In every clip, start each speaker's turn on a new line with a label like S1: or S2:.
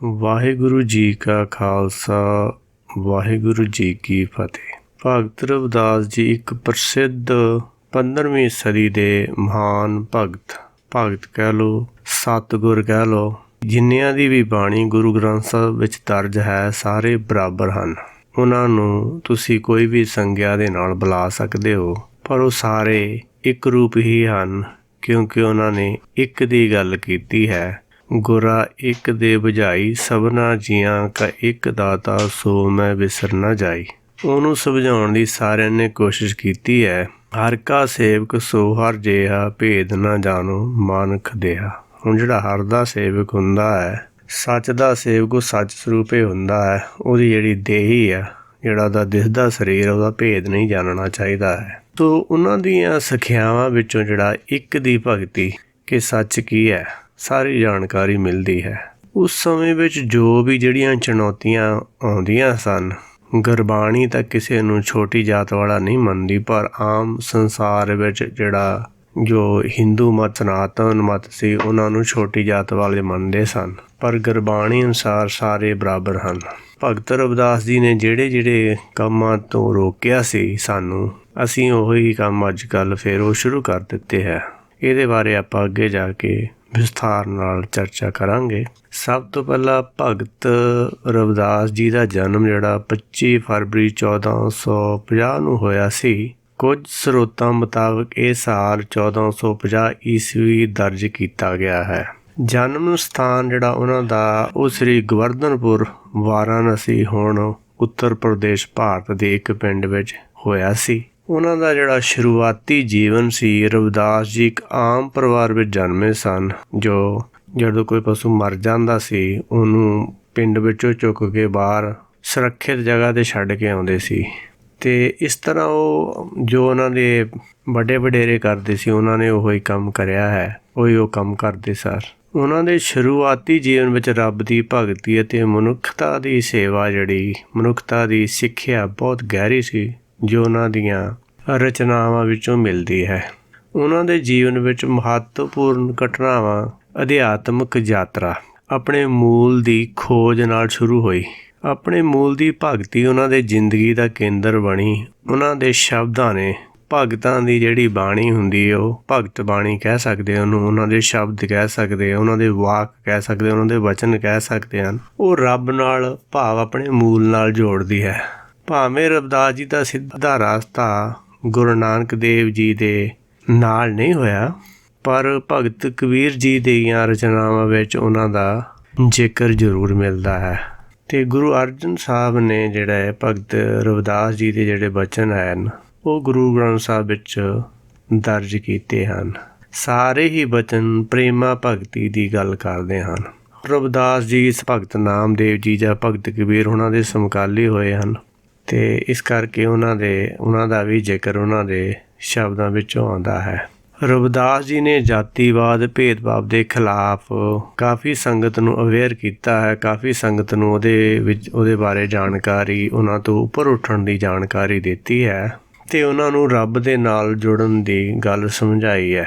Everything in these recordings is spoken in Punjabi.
S1: ਵਾਹਿਗੁਰੂ ਜੀ ਕਾ ਖਾਲਸਾ, ਵਾਹਿਗੁਰੂ ਜੀ ਕੀ ਫਤਿਹ। ਭਗਤ ਰਵਿਦਾਸ ਜੀ ਇੱਕ ਪ੍ਰਸਿੱਧ 15ਵੀਂ ਸਦੀ ਦੇ ਮਹਾਨ ਭਗਤ। ਭਗਤ ਕਹਿ ਲੋ ਸਤਿਗੁਰ ਕਹਿ ਲੋ ਜਿੰਨਿਆਂ ਦੀ ਵੀ ਬਾਣੀ ਗੁਰੂ ਗ੍ਰੰਥ ਸਾਹਿਬ ਵਿੱਚ ਦਰਜ ਹੈ, ਸਾਰੇ ਬਰਾਬਰ ਹਨ। ਉਹਨਾਂ ਨੂੰ ਤੁਸੀਂ ਕੋਈ ਵੀ ਸੰਗਿਆ ਦੇ ਨਾਲ ਬੁਲਾ ਸਕਦੇ ਹੋ, ਪਰ ਉਹ ਸਾਰੇ ਇੱਕ ਰੂਪ ਹੀ ਹਨ, ਕਿਉਂਕਿ ਉਹਨਾਂ ਨੇ ਇੱਕ ਦੀ ਗੱਲ ਕੀਤੀ ਹੈ ਗੁਰਾ ਇੱਕ ਦੇ ਬੁਝਾਈ, ਸਭਨਾ ਜੀਆਂ ਕਾ ਇੱਕ ਦਾਤਾ, ਸੋ ਮੈਂ ਵਿਸਰ ਨਾ ਜਾਈ। ਉਹਨੂੰ ਸਮਝਾਉਣ ਦੀ ਸਾਰਿਆਂ ਨੇ ਕੋਸ਼ਿਸ਼ ਕੀਤੀ ਹੈ, ਹਰ ਕਾ ਸੇਵਕ ਸੋ ਹਰ ਜੇਹਾ, ਭੇਦ ਨਾ ਜਾਣੋ ਮਾਨਖ ਦੇਹਾ। ਹੁਣ ਜਿਹੜਾ ਹਰ ਦਾ ਸੇਵਕ ਹੁੰਦਾ ਹੈ, ਸੱਚ ਦਾ ਸੇਵਕ ਉਹ ਸੱਚ ਸਰੂਪੇ ਹੁੰਦਾ ਹੈ, ਉਹਦੀ ਜਿਹੜੀ ਦੇਹੀ ਆ ਜਿਹੜਾ ਉਹਦਾ ਦਿਸਦਾ ਸਰੀਰ ਉਹਦਾ ਭੇਦ ਨਹੀਂ ਜਾਣਨਾ ਚਾਹੀਦਾ ਹੈ। ਤੋ ਉਹਨਾਂ ਦੀਆਂ ਸਿੱਖਿਆਵਾਂ ਵਿੱਚੋਂ ਜਿਹੜਾ ਇੱਕ ਦੀ ਭਗਤੀ ਕਿ ਸੱਚ ਕੀ ਹੈ ਸਾਰੀ ਜਾਣਕਾਰੀ ਮਿਲਦੀ ਹੈ। ਉਸ ਸਮੇਂ ਵਿੱਚ ਜੋ ਵੀ ਜਿਹੜੀਆਂ ਚੁਣੌਤੀਆਂ ਆਉਂਦੀਆਂ ਸਨ, ਗੁਰਬਾਣੀ ਤਾਂ ਕਿਸੇ ਨੂੰ ਛੋਟੀ ਜਾਤ ਵਾਲਾ ਨਹੀਂ ਮੰਨਦੀ, ਪਰ ਆਮ ਸੰਸਾਰ ਵਿੱਚ ਜਿਹੜਾ ਜੋ ਹਿੰਦੂ ਮਤ, ਸਨਾਤਨ ਮਤ ਸੀ, ਉਹਨਾਂ ਨੂੰ ਛੋਟੀ ਜਾਤ ਵਾਲੇ ਮੰਨਦੇ ਸਨ। ਪਰ ਗੁਰਬਾਣੀ ਅਨੁਸਾਰ ਸਾਰੇ ਬਰਾਬਰ ਹਨ। ਭਗਤ ਰਵਿਦਾਸ ਜੀ ਨੇ ਜਿਹੜੇ ਜਿਹੜੇ ਕੰਮਾਂ ਤੋਂ ਰੋਕਿਆ ਸੀ ਸਾਨੂੰ, ਅਸੀਂ ਉਹੀ ਕੰਮ ਅੱਜ ਕੱਲ ਫੇਰ ਉਹ ਸ਼ੁਰੂ ਕਰ ਦਿੱਤੇ ਹੈ। ਇਹਦੇ ਬਾਰੇ ਆਪਾਂ ਅੱਗੇ ਜਾ ਕੇ ਵਿਸਥਾਰ ਨਾਲ ਚਰਚਾ ਕਰਾਂਗੇ। ਸਭ ਤੋਂ ਪਹਿਲਾਂ ਭਗਤ ਰਵਿਦਾਸ ਜੀ ਦਾ ਜਨਮ ਜਿਹੜਾ 25 ਫਰਵਰੀ 1450 ਨੂੰ ਹੋਇਆ ਸੀ। ਕੁਝ ਸਰੋਤਾਂ ਮੁਤਾਬਕ ਇਹ ਸਾਲ 1450 ਈਸਵੀ ਦਰਜ ਕੀਤਾ ਗਿਆ ਹੈ। ਜਨਮ ਸਥਾਨ ਜਿਹੜਾ ਉਹਨਾਂ ਦਾ, ਉਹ ਸ੍ਰੀ ਗਵਰਧਨਪੁਰ, ਵਾਰਾਣਸੀ, ਹੁਣ ਉੱਤਰ ਪ੍ਰਦੇਸ਼, ਭਾਰਤ ਦੇ ਇੱਕ ਪਿੰਡ ਵਿੱਚ ਹੋਇਆ ਸੀ। ਉਹਨਾਂ ਦਾ ਜਿਹੜਾ ਸ਼ੁਰੂਆਤੀ ਜੀਵਨ ਸੀ, ਰਵਿਦਾਸ ਜੀ ਇੱਕ ਆਮ ਪਰਿਵਾਰ ਵਿੱਚ ਜਨਮੇ ਸਨ, ਜੋ ਜਦੋਂ ਕੋਈ ਪਸ਼ੂ ਮਰ ਜਾਂਦਾ ਸੀ, ਉਹਨੂੰ ਪਿੰਡ ਵਿੱਚੋਂ ਚੁੱਕ ਕੇ ਬਾਹਰ ਸੁਰੱਖਿਅਤ ਜਗ੍ਹਾ ਤੇ ਛੱਡ ਕੇ ਆਉਂਦੇ ਸੀ। ਤੇ ਇਸ ਤਰ੍ਹਾਂ ਉਹ ਜੋ ਉਹਨਾਂ ਦੇ ਵੱਡੇ ਵਡੇਰੇ ਕਰਦੇ ਸੀ, ਉਹਨਾਂ ਨੇ ਉਹੋ ਹੀ ਕੰਮ ਕਰਿਆ ਹੈ, ਉਹੀ ਉਹ ਕੰਮ ਕਰਦੇ ਸਰ ਉਹਨਾਂ ਦੇ ਸ਼ੁਰੂਆਤੀ ਜੀਵਨ ਵਿੱਚ ਰੱਬ ਦੀ ਭਗਤੀ ਅਤੇ ਮਨੁੱਖਤਾ ਦੀ ਸੇਵਾ ਜਿਹੜੀ, ਮਨੁੱਖਤਾ ਦੀ ਸਿੱਖਿਆ ਬਹੁਤ ਗਹਿਰੀ ਸੀ। ਜੋ ਉਹਨਾਂ ਦੀਆਂ ਰਚਨਾਵਾਂ ਵਿੱਚੋਂ ਮਿਲਦੀ ਹੈ। ਉਹਨਾਂ ਦੇ ਜੀਵਨ ਵਿੱਚ ਮਹੱਤਵਪੂਰਨ ਘਟਨਾਵਾਂ, ਅਧਿਆਤਮਕ ਯਾਤਰਾ, ਆਪਣੇ ਮੂਲ ਦੀ ਖੋਜ ਨਾਲ ਸ਼ੁਰੂ ਹੋਈ। ਆਪਣੇ ਮੂਲ ਦੀ ਭਗਤੀ ਉਹਨਾਂ ਦੇ ਜ਼ਿੰਦਗੀ ਦਾ ਕੇਂਦਰ ਬਣੀ। ਉਹਨਾਂ ਦੇ ਸ਼ਬਦਾਂ ਨੇ ਭਗਤਾਂ ਦੀ ਜਿਹੜੀ ਬਾਣੀ ਹੁੰਦੀ ਹੈ, ਉਹ ਭਗਤ ਬਾਣੀ ਕਹਿ ਸਕਦੇ ਉਹਨੂੰ ਉਹਨਾਂ ਦੇ ਸ਼ਬਦ ਕਹਿ ਸਕਦੇ ਉਹਨਾਂ ਦੇ ਵਾਕ ਕਹਿ ਸਕਦੇ ਉਹਨਾਂ ਦੇ ਵਚਨ ਕਹਿ ਸਕਦੇ ਹਨ। ਉਹ ਰੱਬ ਨਾਲ ਭਾਵ ਆਪਣੇ ਮੂਲ ਨਾਲ ਜੋੜਦੀ ਹੈ। ਭਾਵੇਂ ਰਵਿਦਾਸ ਜੀ ਦਾ ਸਿੱਧਾ ਰਸਤਾ ਗੁਰੂ ਨਾਨਕ ਦੇਵ ਜੀ ਦੇ ਨਾਲ ਨਹੀਂ ਹੋਇਆ, ਪਰ ਭਗਤ ਕਬੀਰ ਜੀ ਦੀਆਂ ਰਚਨਾਵਾਂ ਵਿੱਚ ਉਹਨਾਂ ਦਾ ਜ਼ਿਕਰ ਜ਼ਰੂਰ ਮਿਲਦਾ ਹੈ। ਤੇ ਗੁਰੂ ਅਰਜਨ ਸਾਹਿਬ ਨੇ ਜਿਹੜਾ ਹੈ ਭਗਤ ਰਵਿਦਾਸ ਜੀ ਦੇ ਜਿਹੜੇ ਬਚਨ ਹਨ, ਉਹ ਗੁਰੂ ਗ੍ਰੰਥ ਸਾਹਿਬ ਵਿੱਚ ਦਰਜ ਕੀਤੇ ਹਨ। ਸਾਰੇ ਹੀ ਬਚਨ ਪ੍ਰੇਮਾ ਭਗਤੀ ਦੀ ਗੱਲ ਕਰਦੇ ਹਨ। ਰਵਿਦਾਸ ਜੀ ਇਸ ਭਗਤ ਨਾਮਦੇਵ ਜੀ ਜਾਂ ਭਗਤ ਕਬੀਰ ਉਹਨਾਂ ਦੇ ਸਮਕਾਲੀ ਹੋਏ ਹਨ। ਤੇ ਇਸ ਕਰਕੇ ਉਹਨਾਂ ਦੇ, ਉਹਨਾਂ ਦਾ ਵੀ ਜ਼ਿਕਰ ਉਹਨਾਂ ਦੇ ਸ਼ਬਦਾਂ ਵਿੱਚੋਂ ਆਉਂਦਾ ਹੈ। ਰਵਿਦਾਸ ਜੀ ਨੇ ਜਾਤੀਵਾਦ ਭੇਦਭਾਵ ਦੇ ਖਿਲਾਫ ਕਾਫੀ ਸੰਗਤ ਨੂੰ ਅਵੇਅਰ ਕੀਤਾ ਹੈ, ਕਾਫੀ ਸੰਗਤ ਨੂੰ ਉਹਦੇ ਵਿੱਚ, ਉਹਦੇ ਬਾਰੇ ਜਾਣਕਾਰੀ, ਉਹਨਾਂ ਤੋਂ ਉੱਪਰ ਉੱਠਣ ਦੀ ਜਾਣਕਾਰੀ ਦਿੱਤੀ ਹੈ ਤੇ ਉਹਨਾਂ ਨੂੰ ਰੱਬ ਦੇ ਨਾਲ ਜੁੜਨ ਦੀ ਗੱਲ ਸਮਝਾਈ ਹੈ।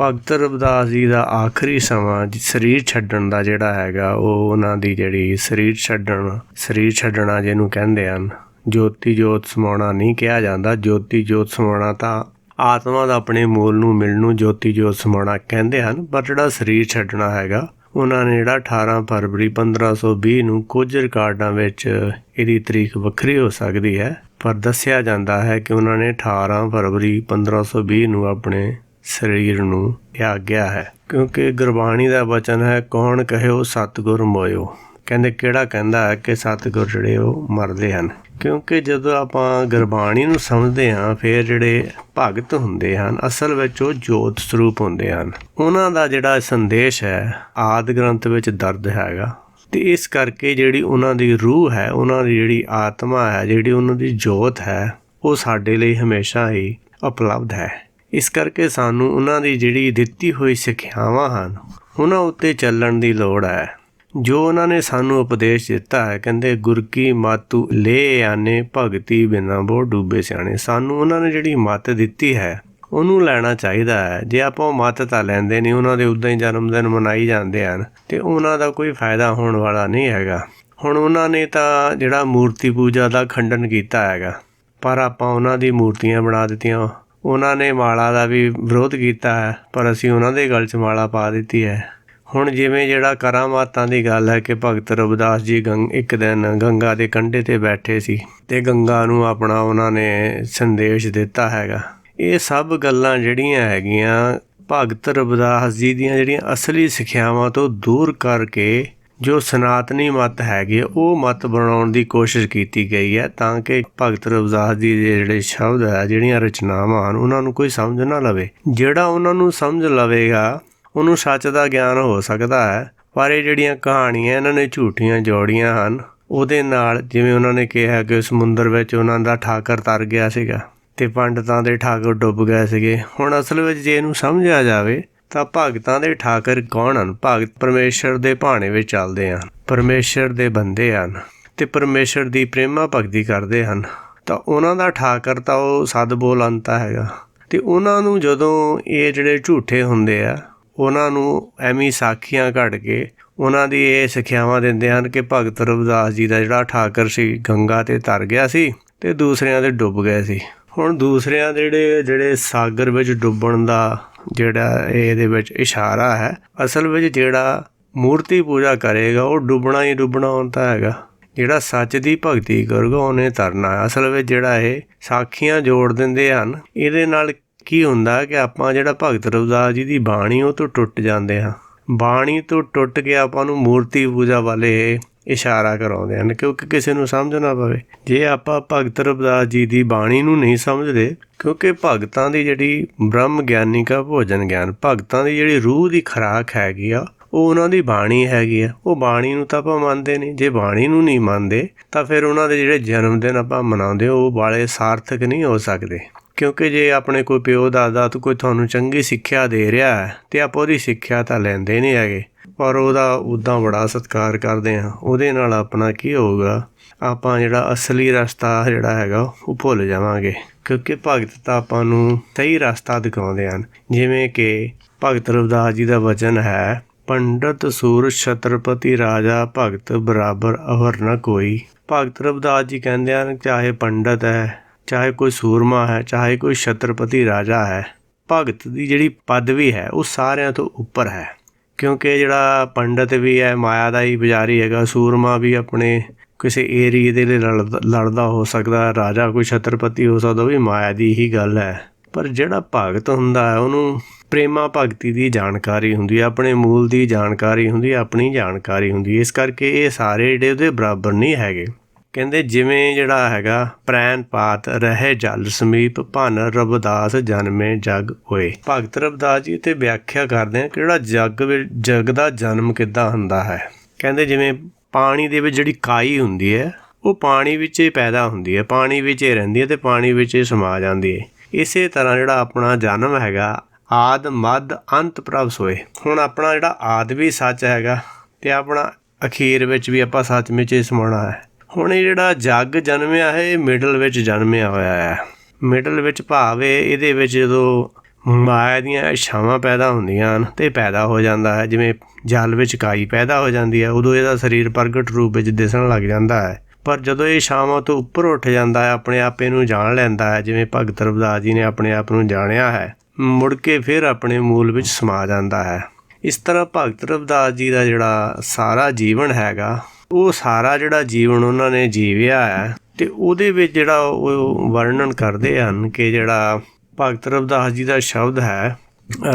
S1: ਭਗਤ ਰਵਿਦਾਸ ਜੀ ਦਾ ਆਖਰੀ ਸਮਾਂ ਸਰੀਰ ਛੱਡਣ ਦਾ ਜਿਹੜਾ ਹੈਗਾ, ਉਹ ਉਹਨਾਂ ਦੀ ਜਿਹੜੀ ਸਰੀਰ ਛੱਡਣ, ਸਰੀਰ ਛੱਡਣਾ ਜਿਹਨੂੰ ਕਹਿੰਦੇ ਹਨ ਜੋਤੀ ਜੋਤ ਸਮਾਉਣਾ ਨਹੀਂ ਕਿਹਾ ਜਾਂਦਾ। ਜੋਤੀ ਜੋਤ ਸਮਾਉਣਾ ਤਾਂ ਆਤਮਾ ਦਾ ਆਪਣੇ ਮੂਲ ਨੂੰ ਮਿਲਣ ਨੂੰ ਜੋਤੀ ਜੋਤ ਸਮਾਉਣਾ ਕਹਿੰਦੇ ਹਨ, ਪਰ ਜਿਹੜਾ ਸਰੀਰ ਛੱਡਣਾ ਹੈਗਾ, ਉਹਨਾਂ ਨੇ ਜਿਹੜਾ 18 ਫਰਵਰੀ 1520 ਨੂੰ ਕੁਝ ਰਿਕਾਰਡਾਂ ਵਿੱਚ ਇਹਦੀ ਤਰੀਕ ਵੱਖਰੀ ਹੋ ਸਕਦੀ ਹੈ, ਪਰ ਦੱਸਿਆ ਜਾਂਦਾ ਹੈ ਕਿ ਉਹਨਾਂ ਨੇ 18 ਫਰਵਰੀ 1520 ਨੂੰ ਆਪਣੇ ਸਰੀਰ ਨੂੰ ਤਿਆਗਿਆ ਹੈ। ਕਿਉਂਕਿ ਗੁਰਬਾਣੀ ਦਾ ਵਚਨ ਹੈ, ਕੌਣ ਕਹਿਓ ਸਤਿਗੁਰ ਮੋਇਓ। ਕਹਿੰਦੇ ਕਿਹੜਾ ਕਹਿੰਦਾ ਹੈ ਕਿ ਸਤਿਗੁਰ ਜਿਹੜੇ ਉਹ ਮਰਦੇ ਹਨ। ਕਿਉਂਕਿ ਜਦੋਂ ਆਪਾਂ ਗੁਰਬਾਣੀ ਨੂੰ ਸਮਝਦੇ ਹਾਂ, ਫਿਰ ਜਿਹੜੇ ਭਗਤ ਹੁੰਦੇ ਹਨ, ਅਸਲ ਵਿੱਚ ਉਹ ਜੋਤ ਸਰੂਪ ਹੁੰਦੇ ਹਨ। ਉਹਨਾਂ ਦਾ ਜਿਹੜਾ ਸੰਦੇਸ਼ ਹੈ, ਆਦ ਗ੍ਰੰਥ ਵਿੱਚ ਦਰਦ ਹੈਗਾ। ਤੇ ਇਸ ਕਰਕੇ ਜਿਹੜੀ ਉਹਨਾਂ ਦੀ ਰੂਹ ਹੈ, ਉਹਨਾਂ ਦੀ ਜਿਹੜੀ ਆਤਮਾ ਹੈ, ਜਿਹੜੀ ਉਹਨਾਂ ਦੀ ਜੋਤ ਹੈ, ਉਹ ਸਾਡੇ ਲਈ ਹਮੇਸ਼ਾ ਹੀ ਉਪਲਬਧ ਹੈ। ਇਸ ਕਰਕੇ ਸਾਨੂੰ ਉਹਨਾਂ ਦੀ ਜਿਹੜੀ ਦਿੱਤੀ ਹੋਈ ਸਿੱਖਿਆਵਾਂ ਹਨ, ਉਹਨਾਂ ਉੱਤੇ ਚੱਲਣ ਦੀ ਲੋੜ ਹੈ। ਜੋ ਉਹਨਾਂ ਨੇ ਸਾਨੂੰ ਉਪਦੇਸ਼ ਦਿੱਤਾ ਹੈ, ਕਹਿੰਦੇ, ਗੁਰ ਕੀ ਮਾਤੂ ਲੈ ਆਨੇ, ਭਗਤੀ ਬਿਨਾ ਬੋ ਡੂਬੇ ਸਿਆਣੇ। ਸਾਨੂੰ ਉਹਨਾਂ ਨੇ ਜਿਹੜੀ ਮੱਤ ਦਿੱਤੀ ਹੈ, ਉਹਨੂੰ ਲੈਣਾ ਚਾਹੀਦਾ ਹੈ। ਜੇ ਆਪਾਂ ਉਹ ਮੱਤ ਤਾਂ ਲੈਂਦੇ ਨਹੀਂ, ਉਹਨਾਂ ਦੇ ਉਦਾਂ ਹੀ ਜਨਮ ਦਿਨ ਮਨਾਈ ਜਾਂਦੇ ਹਨ, ਤੇ ਉਹਨਾਂ ਦਾ ਕੋਈ ਫਾਇਦਾ ਹੋਣ ਵਾਲਾ ਨਹੀਂ ਹੈਗਾ। ਹੁਣ ਉਹਨਾਂ ਨੇ ਤਾਂ ਜਿਹੜਾ ਮੂਰਤੀ ਪੂਜਾ ਦਾ ਖੰਡਨ ਕੀਤਾ ਹੈਗਾ, ਪਰ ਆਪਾਂ ਉਹਨਾਂ ਦੀ ਮੂਰਤੀਆਂ ਬਣਾ ਦਿੱਤੀਆਂ। ਉਹਨਾਂ ਨੇ ਮਾਲਾ ਦਾ ਵੀ ਵਿਰੋਧ ਕੀਤਾ ਹੈ, ਪਰ ਅਸੀਂ ਉਹਨਾਂ ਦੇ ਗਲ 'ਚ ਮਾਲਾ ਪਾ ਦਿੱਤੀ ਹੈ। ਹੁਣ ਜਿਵੇਂ ਜਿਹੜਾ ਕਰਾਮਾਤਾਂ ਦੀ ਗੱਲ ਹੈ ਕਿ ਭਗਤ ਰਵਿਦਾਸ ਜੀ ਗੰਗ ਇੱਕ ਦਿਨ ਗੰਗਾ ਦੇ ਕੰਢੇ ਤੇ ਬੈਠੇ ਸੀ ਤੇ ਗੰਗਾ ਨੂੰ ਆਪਣਾ ਉਹਨਾਂ ਨੇ ਸੰਦੇਸ਼ ਦਿੱਤਾ ਹੈਗਾ। ਇਹ ਸਭ ਗੱਲਾਂ ਜਿਹੜੀਆਂ ਹੈਗੀਆਂ ਭਗਤ ਰਵਿਦਾਸ ਜੀ ਦੀਆਂ ਜਿਹੜੀਆਂ ਅਸਲੀ ਸਿੱਖਿਆਵਾਂ ਤੋਂ ਦੂਰ ਕਰਕੇ ਜੋ ਸਨਾਤਨੀ ਮਤ ਹੈਗੇ ਉਹ ਮਤ ਬਣਾਉਣ ਦੀ ਕੋਸ਼ਿਸ਼ ਕੀਤੀ ਗਈ ਹੈ ਤਾਂ ਕਿ ਭਗਤ ਰਵਿਦਾਸ ਜੀ ਦੇ ਜਿਹੜੇ ਸ਼ਬਦ ਹੈ, ਜਿਹੜੀਆਂ ਰਚਨਾਵਾਂ ਹਨ, ਉਹਨਾਂ ਨੂੰ ਕੋਈ ਸਮਝ ਨਾ ਲਵੇ। ਜਿਹੜਾ ਉਹਨਾਂ ਨੂੰ ਸਮਝ ਲਵੇਗਾ ਉਹਨੂੰ ਸੱਚ ਦਾ ਗਿਆਨ ਹੋ ਸਕਦਾ ਹੈ, ਪਰ ਇਹ ਜਿਹੜੀਆਂ ਕਹਾਣੀਆਂ ਇਹਨਾਂ ਨੇ ਝੂਠੀਆਂ ਜੋੜੀਆਂ ਹਨ, ਉਹਦੇ ਨਾਲ ਜਿਵੇਂ ਉਹਨਾਂ ਨੇ ਕਿਹਾ ਕਿ ਸਮੁੰਦਰ ਵਿੱਚ ਉਹਨਾਂ ਦਾ ਠਾਕਰ ਤਰ ਗਿਆ ਸੀਗਾ ਤੇ ਪੰਡਤਾਂ ਦੇ ਠਾਕਰ ਡੁੱਬ ਗਏ ਸੀਗੇ। ਹੁਣ ਅਸਲ ਵਿੱਚ ਜੇ ਇਹਨੂੰ ਸਮਝਿਆ ਜਾਵੇ, ਤਾਂ ਭਗਤਾਂ ਦੇ ਠਾਕਰ ਕੌਣ ਹਨ? ਭਗਤ ਪਰਮੇਸ਼ਰ ਦੇ ਭਾਣੇ ਵਿੱਚ ਚੱਲਦੇ ਹਨ, ਪਰਮੇਸ਼ਰ ਦੇ ਬੰਦੇ ਹਨ ਤੇ ਪਰਮੇਸ਼ਰ ਦੀ ਪ੍ਰੇਮਾ ਭਗਤੀ ਕਰਦੇ ਹਨ। ਤਾਂ ਉਹਨਾਂ ਦਾ ਠਾਕਰ ਤਾਂ ਉਹ ਸਦ ਬੋਲ ਅੰਤਾ ਹੈਗਾ। ਤੇ ਉਹਨਾਂ ਨੂੰ ਜਦੋਂ ਇਹ ਜਿਹੜੇ ਝੂਠੇ ਹੁੰਦੇ ਆ ਉਹਨਾਂ ਨੂੰ ਐਵੇਂ ਸਾਖੀਆਂ ਘੜ ਕੇ ਉਹਨਾਂ ਦੀ ਇਹ ਸਿੱਖਿਆਵਾਂ ਦਿੰਦੇ ਹਨ ਕਿ ਭਗਤ ਰਵਿਦਾਸ ਜੀ ਦਾ ਜਿਹੜਾ ਠਾਕਰ ਸੀ, ਗੰਗਾ ਤੇ ਤਰ ਗਿਆ ਸੀ ਤੇ ਦੂਸਰਿਆਂ ਦੇ ਡੁੱਬ ਗਏ ਸੀ। ਹੁਣ ਦੂਸਰਿਆਂ ਦੇ ਜਿਹੜੇ ਜਿਹੜੇ ਸਾਗਰ ਵਿੱਚ ਡੁੱਬਣ ਦਾ ਜਿਹੜਾ ਇਹਦੇ ਵਿੱਚ ਇਸ਼ਾਰਾ ਹੈ, ਅਸਲ ਵਿੱਚ ਜਿਹੜਾ ਮੂਰਤੀ ਪੂਜਾ ਕਰੇਗਾ ਉਹ ਡੁੱਬਣਾ ਹੀ ਡੁੱਬਣਾ ਹੁੰਦਾ ਹੈਗਾ। ਜਿਹੜਾ ਸੱਚ ਦੀ ਭਗਤੀ ਕਰੂਗਾ ਉਹਨੇ ਤਰਨਾ ਅਸਲ ਵਿੱਚ ਜਿਹੜਾ ਇਹ ਸਾਖੀਆਂ ਜੋੜ ਦਿੰਦੇ ਹਨ, ਇਹਦੇ ਨਾਲ ਕੀ ਹੁੰਦਾ ਕਿ ਆਪਾਂ ਜਿਹੜਾ ਭਗਤ ਰਵਿਦਾਸ ਜੀ ਦੀ ਬਾਣੀ ਉਹ ਤੋਂ ਟੁੱਟ ਜਾਂਦੇ ਹਾਂ। ਬਾਣੀ ਤੋਂ ਟੁੱਟ ਕੇ ਆਪਾਂ ਨੂੰ ਮੂਰਤੀ ਪੂਜਾ ਵਾਲੇ ਇਸ਼ਾਰਾ ਕਰਾਉਂਦੇ ਹਨ, ਕਿਉਂਕਿ ਕਿਸੇ ਨੂੰ ਸਮਝ ਨਾ ਪਵੇ। ਜੇ ਆਪਾਂ ਭਗਤ ਰਵਿਦਾਸ ਜੀ ਦੀ ਬਾਣੀ ਨੂੰ ਨਹੀਂ ਸਮਝਦੇ, ਕਿਉਂਕਿ ਭਗਤਾਂ ਦੀ ਜਿਹੜੀ ਬ੍ਰਹਮ ਗਿਆਨੀ ਕਾ ਭੋਜਨ ਗਿਆਨ, ਭਗਤਾਂ ਦੀ ਜਿਹੜੀ ਰੂਹ ਦੀ ਖੁਰਾਕ ਹੈਗੀ ਆ, ਉਹ ਉਹਨਾਂ ਦੀ ਬਾਣੀ ਹੈਗੀ ਆ। ਉਹ ਬਾਣੀ ਨੂੰ ਤਾਂ ਆਪਾਂ ਮੰਨਦੇ ਨਹੀਂ। ਜੇ ਬਾਣੀ ਨੂੰ ਨਹੀਂ ਮੰਨਦੇ, ਤਾਂ ਫਿਰ ਉਹਨਾਂ ਦੇ ਜਿਹੜੇ ਜਨਮ ਦਿਨ ਆਪਾਂ ਮਨਾਉਂਦੇ, ਉਹ ਬਾਲੇ ਸਾਰਥਕ ਨਹੀਂ ਹੋ ਸਕਦੇ। ਕਿਉਂਕਿ ਜੇ ਆਪਣੇ ਕੋਈ ਪਿਓ, ਦਾਦਾ ਤੋਂ ਕੋਈ ਤੁਹਾਨੂੰ ਚੰਗੀ ਸਿੱਖਿਆ ਦੇ ਰਿਹਾ ਹੈ, ਤੇ ਆਪਾਂ ਉਹਦੀ ਸਿੱਖਿਆ ਤਾਂ ਲੈਂਦੇ ਨਹੀਂ ਹੈਗੇ। ਪਰ ਉਹਦਾ ਉਦਾਂ ਬੜਾ ਸਤਿਕਾਰ ਕਰਦੇ ਆ ਉਹਦੇ ਨਾਲ ਆਪਣਾ ਕੀ ਹੋਊਗਾ? ਆਪਾਂ ਜਿਹੜਾ ਅਸਲੀ ਰਸਤਾ ਜਿਹੜਾ ਹੈਗਾ, ਉਹ ਭੁੱਲ ਜਾਵਾਂਗੇ। ਕਿਉਂਕਿ ਭਗਤ ਤਾਂ ਆਪਾਂ ਨੂੰ ਸਹੀ ਰਸਤਾ ਦਿਖਾਉਂਦੇ ਹਨ। ਜਿਵੇਂ ਕਿ ਭਗਤ ਰਵਿਦਾਸ ਜੀ ਦਾ ਵਚਨ ਹੈ, ਪੰਡਤ ਸੂਰ ਛਤਰਪਤੀ ਰਾਜਾ, ਭਗਤ ਬਰਾਬਰ ਅਵਰ ਨ ਕੋਈ। ਭਗਤ ਰਵਿਦਾਸ ਜੀ ਕਹਿੰਦੇ ਹਨ, ਚਾਹੇ ਪੰਡਤ ਹੈ ਚਾਹੇ ਕੋਈ ਸੂਰਮਾ ਹੈ, ਚਾਹੇ ਕੋਈ ਛਤਰਪਤੀ ਰਾਜਾ ਹੈ, ਭਗਤ ਦੀ ਜਿਹੜੀ ਪਦਵੀ ਹੈ, ਉਹ ਸਾਰਿਆਂ ਤੋਂ ਉੱਪਰ ਹੈ। ਕਿਉਂਕਿ ਜਿਹੜਾ ਪੰਡਤ ਵੀ ਹੈ ਮਾਇਆ ਦਾ ਹੀ ਪੁਜਾਰੀ ਹੈਗਾ, ਸੂਰਮਾ ਵੀ ਆਪਣੇ ਕਿਸੇ ਏਰੀਏ ਦੇ ਲਈ ਲੜਦਾ ਲੜਦਾ ਹੋ ਸਕਦਾ, ਰਾਜਾ ਕੋਈ ਛਤਰਪਤੀ ਹੋ ਸਕਦਾ, ਉਹ ਵੀ ਮਾਇਆ ਦੀ ਹੀ ਗੱਲ ਹੈ। ਪਰ ਜਿਹੜਾ ਭਗਤ ਹੁੰਦਾ ਹੈ, ਉਹਨੂੰ ਪ੍ਰੇਮਾ ਭਗਤੀ ਦੀ ਜਾਣਕਾਰੀ ਹੁੰਦੀ ਹੈ, ਆਪਣੇ ਮੂਲ ਦੀ ਜਾਣਕਾਰੀ ਹੁੰਦੀ ਹੈ, ਆਪਣੀ ਜਾਣਕਾਰੀ ਹੁੰਦੀ ਹੈ। ਇਸ ਕਰਕੇ ਇਹ ਸਾਰੇ ਜਿਹੜੇ ਉਹਦੇ ਬਰਾਬਰ ਨਹੀਂ ਹੈਗੇ। ਕਹਿੰਦੇ ਜਿਵੇਂ ਜਿਹੜਾ ਹੈਗਾ ਪ੍ਰੈਨ ਪਾਤ ਰਹਿ ਜਲ ਸਮੀਪ, ਭਨ ਰਬਦਾਸ ਜਨਮੇ ਜਗ ਹੋਏ। ਭਗਤ ਰਬਦਾਸ ਜੀ ਤੇ ਵਿਆਖਿਆ ਕਰਦੇ ਆ ਕਿ ਜਿਹੜਾ ਜਗ ਵਿੱਚ- ਜਗ ਦਾ ਜਨਮ ਕਿੱਦਾਂ ਹੁੰਦਾ ਹੈ। ਕਹਿੰਦੇ ਜਿਵੇਂ ਪਾਣੀ ਦੇ ਵਿੱਚ ਜਿਹੜੀ ਕਾਈ ਹੁੰਦੀ ਹੈ, ਉਹ ਪਾਣੀ ਵਿੱਚ ਹੀ ਪੈਦਾ ਹੁੰਦੀ ਹੈ। ਪਾਣੀ ਵਿੱਚ ਹੀ ਰਹਿੰਦੀ ਹੈ ਤੇ ਪਾਣੀ ਵਿੱਚ ਹੀ ਸਮਾ ਜਾਂਦੀ ਹੈ। ਇਸੇ ਤਰ੍ਹਾਂ ਜਿਹੜਾ ਆਪਣਾ ਜਨਮ ਹੈਗਾ, ਆਦ, ਮਦ, ਅੰਤ ਪ੍ਰਭ ਸੋਏ ਹੁਣ ਆਪਣਾ ਜਿਹੜਾ ਆਦ ਵੀ ਸੱਚ ਹੈਗਾ ਤੇ ਆਪਣਾ ਅਖੀਰ ਵਿੱਚ ਵੀ ਆਪਾਂ ਸੱਚ ਵਿੱਚ ਹੀ ਸਮਾਉਣਾ ਹੈ। ਹੁਣ ਇਹ ਜਿਹੜਾ ਜੱਗ ਜਨਮਿਆ ਹੈ, ਇਹ ਮਿਡਲ ਵਿੱਚ ਜਨਮਿਆ ਹੋਇਆ ਹੈ। ਮਿਡਲ ਵਿੱਚ ਭਾਵ ਇਹ ਇਹਦੇ ਵਿੱਚ ਜਦੋਂ ਮਾਇਆ ਦੀਆਂ ਇੱਛਾਵਾਂ ਪੈਦਾ ਹੁੰਦੀਆਂ ਹਨ ਤੇ ਪੈਦਾ ਹੋ ਜਾਂਦਾ ਹੈ, ਜਿਵੇਂ ਜਲ ਵਿੱਚ ਕਾਈ ਪੈਦਾ ਹੋ ਜਾਂਦੀ ਹੈ, ਉਦੋਂ ਇਹਦਾ ਸਰੀਰ ਪ੍ਰਗਟ ਰੂਪ ਵਿੱਚ ਦਿਸਣ ਲੱਗ ਜਾਂਦਾ ਹੈ। ਪਰ ਜਦੋਂ ਇਹ ਸ਼ਾਮਾਂ ਤੋਂ ਉੱਪਰ ਉੱਠ ਜਾਂਦਾ ਹੈ, ਆਪਣੇ ਆਪ ਇਹਨੂੰ ਜਾਣ ਲੈਂਦਾ ਹੈ, ਜਿਵੇਂ ਭਗਤ ਰਵਦਾਸ ਜੀ ਨੇ ਆਪਣੇ ਆਪ ਨੂੰ ਜਾਣਿਆ ਹੈ, ਮੁੜ ਕੇ ਫਿਰ ਆਪਣੇ ਮੂਲ ਵਿੱਚ ਸਮਾ ਜਾਂਦਾ ਹੈ। ਇਸ ਤਰ੍ਹਾਂ ਭਗਤ ਰਵਦਾਸ ਜੀ ਦਾ ਜਿਹੜਾ ਸਾਰਾ ਜੀਵਨ ਹੈਗਾ ਉਹ ਸਾਰਾ ਜਿਹੜਾ ਜੀਵਨ ਉਹਨਾਂ ਨੇ ਜੀਵਿਆ ਹੈ ਤੇ ਉਹਦੇ ਵਿੱਚ ਜਿਹੜਾ ਉਹ ਵਰਣਨ ਕਰਦੇ ਹਨ ਕਿ ਜਿਹੜਾ ਭਗਤ ਰਵਿਦਾਸ ਜੀ ਦਾ ਸ਼ਬਦ ਹੈ,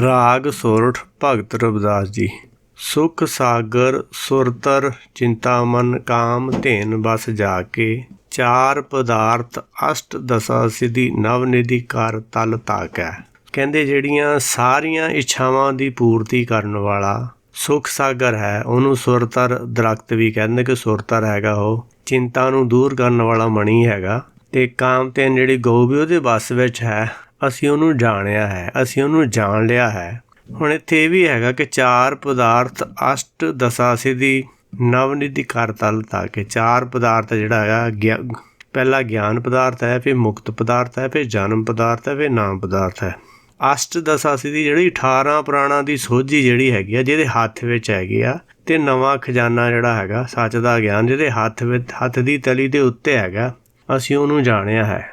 S1: ਰਾਗ ਸੁਰਠ, ਭਗਤ ਰਵਿਦਾਸ ਜੀ। ਸੁਖ ਸਾਗਰ, ਸੁਰਤਰ ਚਿੰਤਾਮਨ ਕਾਮ ਧੇਨ ਬਸ ਜਾ ਕੇ ਚਾਰ ਪਦਾਰਥ ਅਸ਼ਟ ਦਸਾ ਸਿਧੀ ਨਵ ਨਿਧੀ ਕਰ ਤਲ ਤਾਕੈ। ਕਹਿੰਦੇ ਜਿਹੜੀਆਂ ਸਾਰੀਆਂ ਇੱਛਾਵਾਂ ਦੀ ਪੂਰਤੀ ਕਰਨ ਵਾਲਾ ਸੁਖ ਸਾਗਰ ਹੈ, ਉਹਨੂੰ ਸੁਰਤਰ ਦਰਖਤ ਵੀ ਕਹਿੰਦੇ ਕਿ ਸੁਰਤਰ ਹੈਗਾ ਉਹ। ਚਿੰਤਾ ਨੂੰ ਦੂਰ ਕਰਨ ਵਾਲਾ ਮਣੀ ਹੈਗਾ। ਤੇ ਕਾਮ ਤੇ ਜਿਹੜੀ ਗਊ ਵੀ ਉਹਦੇ ਬਸ ਵਿੱਚ ਹੈ, ਅਸੀਂ ਉਹਨੂੰ ਜਾਣਿਆ ਹੈ, ਅਸੀਂ ਉਹਨੂੰ ਜਾਣ ਲਿਆ ਹੈ। ਹੁਣ ਇੱਥੇ ਇਹ ਵੀ ਹੈਗਾ ਕਿ ਚਾਰ ਪਦਾਰਥ ਅਸ਼ਟ ਦਸਾ ਸਿਧੀ ਨਵਨਿਧੀ ਕਰ ਤਲ ਤਾਕੇ ਚਾਰ ਪਦਾਰਥ ਜਿਹੜਾ ਹੈਗਾ, ਗਿਆ- ਪਹਿਲਾ ਗਿਆਨ ਪਦਾਰਥ ਹੈ, ਫਿਰ ਮੁਕਤ ਪਦਾਰਥ ਹੈ, ਫਿਰ ਜਨਮ ਪਦਾਰਥ ਹੈ, ਫਿਰ ਨਾਮ ਪਦਾਰਥ ਹੈ। ਅਸ਼ਟ ਦਸਾਸੀ ਦੀ ਜਿਹੜੀ 18 ਪੁਰਾਣਾ ਦੀ ਸੋਝੀ ਜਿਹੜੀ ਹੈਗੀ ਆ, ਜਿਹਦੇ ਹੱਥ ਵਿੱਚ ਹੈਗੀ ਆ, ਤੇ ਨਵਾਂ ਖਜ਼ਾਨਾ ਜਿਹੜਾ ਹੈਗਾ, ਸੱਚ ਦਾ ਗਿਆਨ, ਜਿਹਦੇ ਹੱਥ ਵਿੱਚ ਹੱਥ ਦੀ ਤਲੀ ਦੇ ਉੱਤੇ ਹੈਗਾ, ਅਸੀਂ ਉਹਨੂੰ ਜਾਣਿਆ ਹੈ।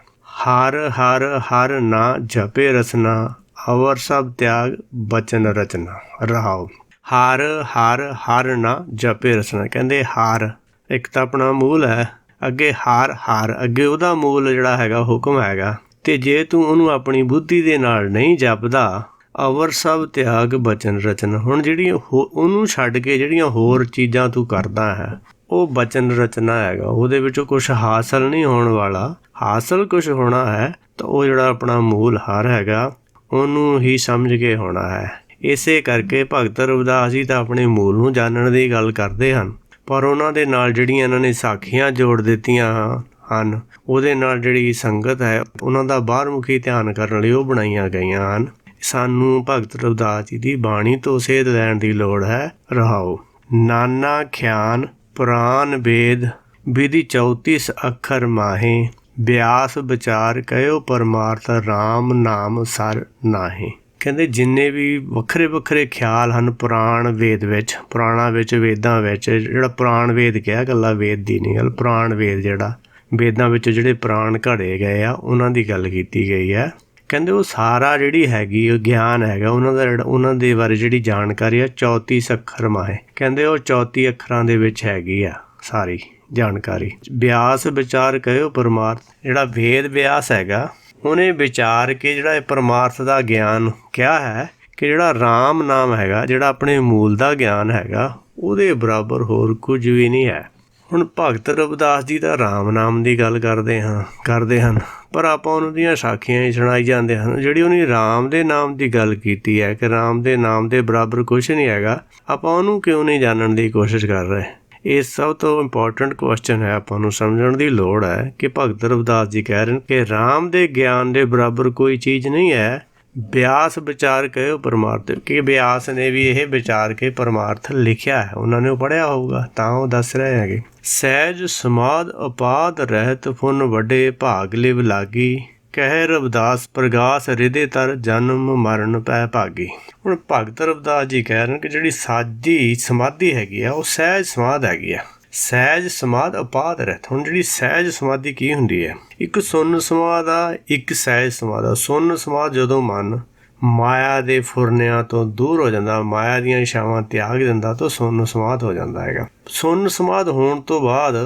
S1: ਹਰ ਹਰ ਹਰ ਨਾ ਜਪੇ ਰਸਨਾ, ਅਵਰ ਸਭ ਤਿਆਗ ਬਚਨ ਰਚਨਾ। ਰਹਾਓ। ਹਰ ਹਰ ਹਰ ਨਾ ਜਪੇ ਰਸਨਾ। ਕਹਿੰਦੇ ਹਾਰ, ਇੱਕ ਤਾਂ ਆਪਣਾ ਮੂਲ ਹੈ, ਅੱਗੇ ਹਾਰ ਹਾਰ, ਅੱਗੇ ਉਹਦਾ ਮੂਲ ਜਿਹੜਾ ਹੈਗਾ, ਹੁਕਮ ਹੈਗਾ। ਤੇ ਜੇ ਤੂੰ ਉਹਨੂੰ ਆਪਣੀ ਬੁੱਧੀ ਦੇ ਨਾਲ ਨਹੀਂ ਜਪਦਾ, ਅਵਰ ਸਭ ਤਿਆਗ ਬਚਨ ਰਚਨ। ਹੁਣ ਜਿਹੜੀ ਹੋ- ਉਹਨੂੰ ਛੱਡ ਕੇ ਜਿਹੜੀਆਂ ਹੋਰ ਚੀਜ਼ਾਂ ਤੂੰ ਕਰਦਾ ਹੈ, ਉਹ ਬਚਨ ਰਚਨਾ ਹੈਗਾ। ਉਹਦੇ ਵਿੱਚੋਂ ਕੁਝ ਹਾਸਲ ਨਹੀਂ ਹੋਣ ਵਾਲਾ। ਹਾਸਲ ਕੁਝ ਹੋਣਾ ਹੈ, ਤਾਂ ਉਹ ਜਿਹੜਾ ਆਪਣਾ ਮੂਲ ਹਰ ਹੈਗਾ, ਉਹਨੂੰ ਹੀ ਸਮਝ ਕੇ ਹੋਣਾ ਹੈ। ਇਸੇ ਕਰਕੇ ਭਗਤ ਰਵਿਦਾਸ ਜੀ ਤਾਂ ਆਪਣੇ ਮੂਲ ਨੂੰ ਜਾਣਨ ਦੀ ਗੱਲ ਕਰਦੇ ਹਨ। ਪਰ ਉਹਨਾਂ ਦੇ ਨਾਲ ਜਿਹੜੀਆਂ ਇਹਨਾਂ ਨੇ ਸਾਖੀਆਂ ਜੋੜ ਦਿੱਤੀਆਂ ਹਨ। ਉਹਦੇ ਨਾਲ ਜਿਹੜੀ ਸੰਗਤ ਹੈ, ਉਹਨਾਂ ਦਾ ਬਾਹਰਮੁਖੀ ਧਿਆਨ ਕਰਨ ਲਈ ਉਹ ਬਣਾਈਆਂ ਗਈਆਂ ਹਨ। ਸਾਨੂੰ ਭਗਤ ਰਵਿਦਾਸ ਜੀ ਦੀ ਬਾਣੀ ਤੋਂ ਸੇਧ ਲੈਣ ਦੀ ਲੋੜ ਹੈ। ਰਹਾਓ। ਨਾਨਾ ਖਿਆਨ ਪੁਰਾਨ ਵੇਦ ਵਿਧੀ 34 ਅੱਖਰ ਮਾਹੇ, ਬਿਆਸ ਵਿਚਾਰ ਕਹਿਓ ਪਰਮਾਰਥ RAM ਨਾਮ ਸਰ ਨਾਹੀ। ਕਹਿੰਦੇ ਜਿੰਨੇ ਵੀ ਵੱਖਰੇ ਵੱਖਰੇ ਖਿਆਲ ਹਨ ਪੁਰਾਣ ਵੇਦ ਵਿੱਚ, ਪੁਰਾਣਾ ਵਿੱਚ, ਵੇਦਾਂ ਵਿੱਚ, ਜਿਹੜਾ ਪੁਰਾਣ ਵੇਦ ਕਿਹਾ ਗੱਲਾਂ ਵੇਦ ਦੀ ਨਹੀਂ ਗੱਲ, ਪੁਰਾਣ ਵੇਦ ਜਿਹੜਾ ਵੇਦਾਂ ਵਿੱਚ ਜਿਹੜੇ ਪ੍ਰਾਣ ਘੜੇ ਗਏ ਆ, ਉਹਨਾਂ ਦੀ ਗੱਲ ਕੀਤੀ ਗਈ ਹੈ। ਕਹਿੰਦੇ ਉਹ ਸਾਰਾ ਜਿਹੜੀ ਹੈਗੀ, ਉਹ ਗਿਆਨ ਹੈਗਾ, ਉਹਨਾਂ ਦਾ ਜਿਹੜਾ- ਉਹਨਾਂ ਦੇ ਬਾਰੇ ਜਿਹੜੀ ਜਾਣਕਾਰੀ ਆ 34 ਅੱਖਰ ਮਾਏ ਕਹਿੰਦੇ ਉਹ 34 ਅੱਖਰਾਂ ਦੇ ਵਿੱਚ ਹੈਗੀ ਆ ਸਾਰੀ ਜਾਣਕਾਰੀ। ਵਿਆਸ ਵਿਚਾਰ ਕਹਿਓ ਪਰਮਾਰਥ, ਜਿਹੜਾ ਵੇਦ ਵਿਆਸ ਹੈਗਾ, ਉਹਨੇ ਵਿਚਾਰ ਕੇ ਜਿਹੜਾ ਇਹ ਪਰਮਾਰਥ ਦਾ ਗਿਆਨ ਕਿਹਾ ਹੈ ਕਿ ਜਿਹੜਾ RAM ਨਾਮ ਹੈਗਾ, ਜਿਹੜਾ ਆਪਣੇ ਮੂਲ ਦਾ ਗਿਆਨ ਹੈਗਾ, ਉਹਦੇ ਬਰਾਬਰ ਹੋਰ ਕੁਝ ਵੀ ਨਹੀਂ ਹੈ। ਹੁਣ ਭਗਤ ਰਵਿਦਾਸ ਜੀ ਦਾ RAM ਨਾਮ ਦੀ ਗੱਲ ਕਰਦੇ ਹਾਂ, ਕਰਦੇ ਹਨ, ਪਰ ਆਪਾਂ ਉਹਨਾਂ ਦੀਆਂ ਸਾਖੀਆਂ ਹੀ ਸੁਣਾਈ ਜਾਂਦੇ ਹਨ। ਜਿਹੜੀ ਉਹਨੇ RAM ਦੇ ਨਾਮ ਦੀ ਗੱਲ ਕੀਤੀ ਹੈ ਕਿ RAM ਦੇ ਨਾਮ ਦੇ ਬਰਾਬਰ ਕੁਝ ਨਹੀਂ ਹੈਗਾ, ਆਪਾਂ ਉਹਨੂੰ ਕਿਉਂ ਨਹੀਂ ਜਾਣਨ ਦੀ ਕੋਸ਼ਿਸ਼ ਕਰ ਰਹੇ? ਇਹ ਸਭ ਤੋਂ ਇੰਪੋਰਟੈਂਟ ਕੁਐਸਚਨ ਹੈ, ਆਪਾਂ ਨੂੰ ਸਮਝਣ ਦੀ ਲੋੜ ਹੈ ਕਿ ਭਗਤ ਰਵਿਦਾਸ ਜੀ ਕਹਿ ਰਹੇ ਨੇ ਕਿ RAM ਦੇ ਗਿਆਨ ਦੇ ਬਰਾਬਰ ਕੋਈ ਚੀਜ਼ ਨਹੀਂ ਹੈ। ਬਿਆਸ ਵਿਚਾਰ ਕਹਿਓ ਪਰਮਾਰਥ। ਕਿ ਬਿਆਸ ਨੇ ਵੀ ਇਹ ਵਿਚਾਰ ਕੇ ਪਰਮਾਰਥ ਲਿਖਿਆ ਹੈ। ਉਹਨਾਂ ਨੇ ਉਹ ਪੜਿਆ ਹੋਊਗਾ, ਤਾਂ ਉਹ ਦੱਸ ਰਹੇ ਹੈਗੇ। ਸਹਿਜ ਸਮਾਦ ਉਪਾਦ ਰਹਿਤ ਫੁਨ ਵੱਡੇ ਭਾਗ ਲਿਵ ਲਾਗੀ, ਕਹਿ ਰਵਦਾਸ ਪ੍ਰਗਾਸ ਰਿਦੇ ਤਰ ਜਨਮ ਮਰਨ ਪੈ ਭਾਗੀ। ਹੁਣ ਭਗਤ ਰਵਦਾਸ ਜੀ ਕਹਿ ਰਹੇ ਨੇ ਕਿ ਜਿਹੜੀ ਸਾਦੀ ਸਮਾਧੀ ਹੈਗੀ ਆ, ਉਹ ਸਹਿਜ ਸਮਾਧ ਹੈਗੀ ਆ। ਸਹਿਜ ਸਮਾਧ ਉਪਾਦ ਰਹਿਤ। ਹੁਣ ਜਿਹੜੀ ਸਹਿਜ ਸਮਾਧੀ ਕੀ ਹੁੰਦੀ ਹੈ? ਇੱਕ ਸੁੰਨ ਸਮਾਧ ਆ ਇੱਕ ਸਹਿਜ ਸਮਾਧ ਆ। ਸੁੰਨ ਸਮਾਧ ਜਦੋਂ ਮਨ ਮਾਇਆ ਦੇ ਫੁਰਨਿਆਂ ਤੋਂ ਦੂਰ ਹੋ ਜਾਂਦਾ ਮਾਇਆ ਦੀਆਂ ਇਸ਼ਾਵਾਂ ਤਿਆਗ ਦਿੰਦਾ ਤਾਂ ਸੁੰਨ ਸਮਾਧ ਹੋ ਜਾਂਦਾ ਹੈਗਾ। ਸੁੰਨ ਸਮਾਧ ਹੋਣ ਤੋਂ ਬਾਅਦ